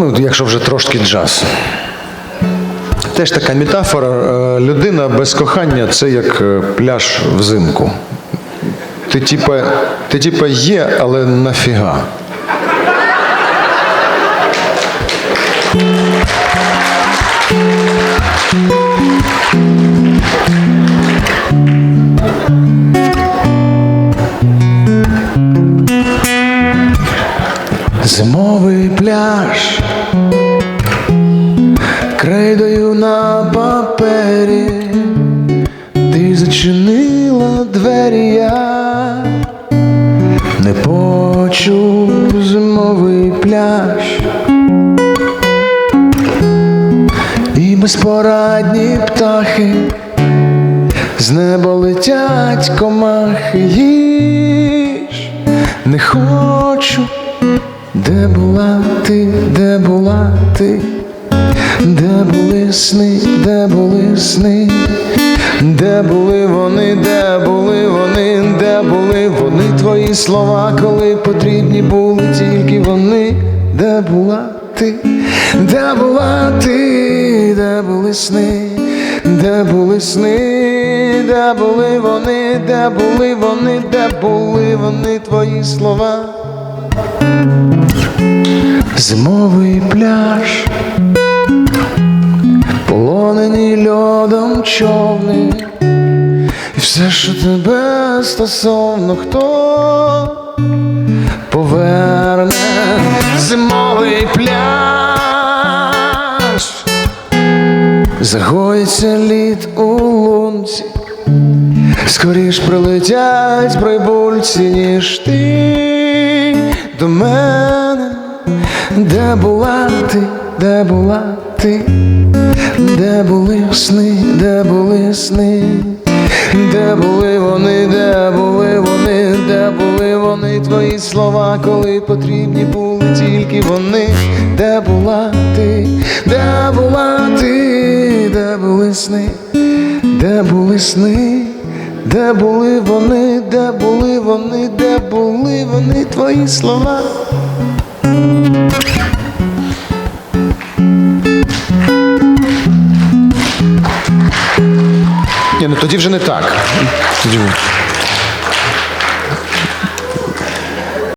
Ну, якщо вже трошки джаз. Теж така метафора. е, Людина без кохання це як е, пляж взимку. Ти типа, ти типа є, але нафіга. Зимовий пляж крейдою на папері, ти зачинила двері, я не почув зимовий пляж. І безпорадні птахи з неба летять комахи їж, не хочу, де була ти, де була ти, де були сни, де були сни, де були вони, де були вони, де були вони? Твої слова, коли потрібні були тільки вони, де була ти, де була ти, де були сни, де були сни, де були вони, де були вони, де були вони? Твої слова. Зимовий пляж, льодом човни, і все, що тебе стосовно хто поверне зимовий пляж, загоїться лід у лунці, скоріш прилетять прибульці, ніж ти до мене, де була ти, де була ти, де були сни, де були сни, де були вони, де були вони, де були вони, твої слова, коли потрібні були тільки вони, де була ти, де була ти, де були сни, де були сни, де були вони, де були вони, де були вони, твої слова. Ні, ну тоді вже не так. Тоді...